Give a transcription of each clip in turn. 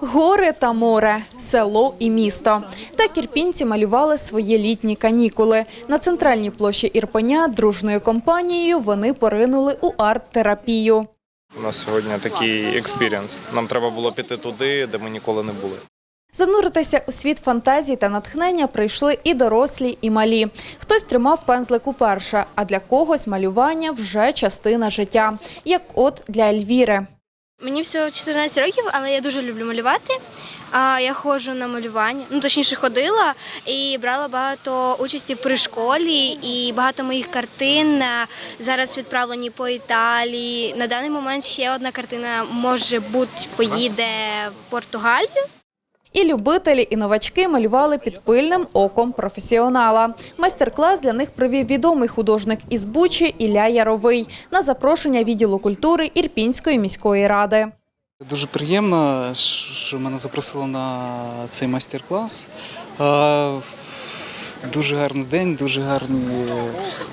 Гори та море, село і місто. Так ірпінці малювали свої літні канікули. На центральній площі Ірпеня дружною компанією вони поринули у арт-терапію. У нас сьогодні такий експірієнс. Нам треба було піти туди, де ми ніколи не були. Зануритися у світ фантазії та натхнення прийшли і дорослі, і малі. Хтось тримав пензлик уперше, а для когось малювання вже частина життя, як от для Ельвіри. Мені всього 14 років, але я дуже люблю малювати. Я ходжу на малювання, ну точніше ходила і брала багато участі при школі, і багато моїх картин е, зараз відправлені по Італії. На даний момент ще одна картина може бути поїде в Португалію. І любителі, і новачки малювали під пильним оком професіонала. Майстер-клас для них провів відомий художник із Бучі Ілля Яровий на запрошення відділу культури Ірпінської міської ради. Дуже приємно, що мене запросили на цей майстер-клас. Е, Дуже гарний день, дуже гарні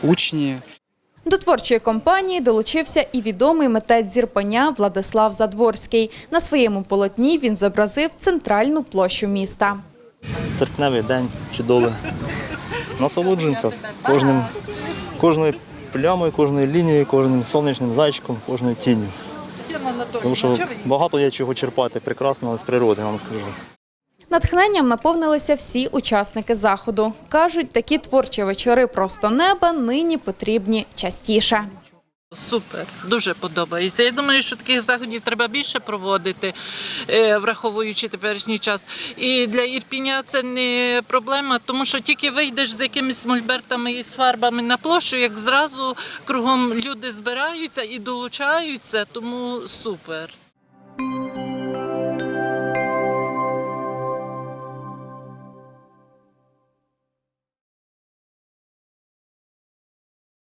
учні. До творчої компанії долучився і відомий митець зірпеня Владислав Задворський. На своєму полотні він зобразив центральну площу міста. серпневий день чудовий. Насолоджуємося кожним, кожною плямою, кожною лінією, кожним сонячним зайчиком, кожною тінню. Тому що багато є чого черпати прекрасного з природи, я вам скажу. Натхненням наповнилися всі учасники заходу. Кажуть, такі творчі вечори просто неба нині потрібні частіше. Супер, дуже подобається. Я думаю, що таких заходів треба більше проводити, е, враховуючи теперішній час. І для Ірпіня це не проблема, тому що тільки вийдеш з якимись мольбертами і з фарбами на площу, як зразу кругом люди збираються і долучаються, тому супер.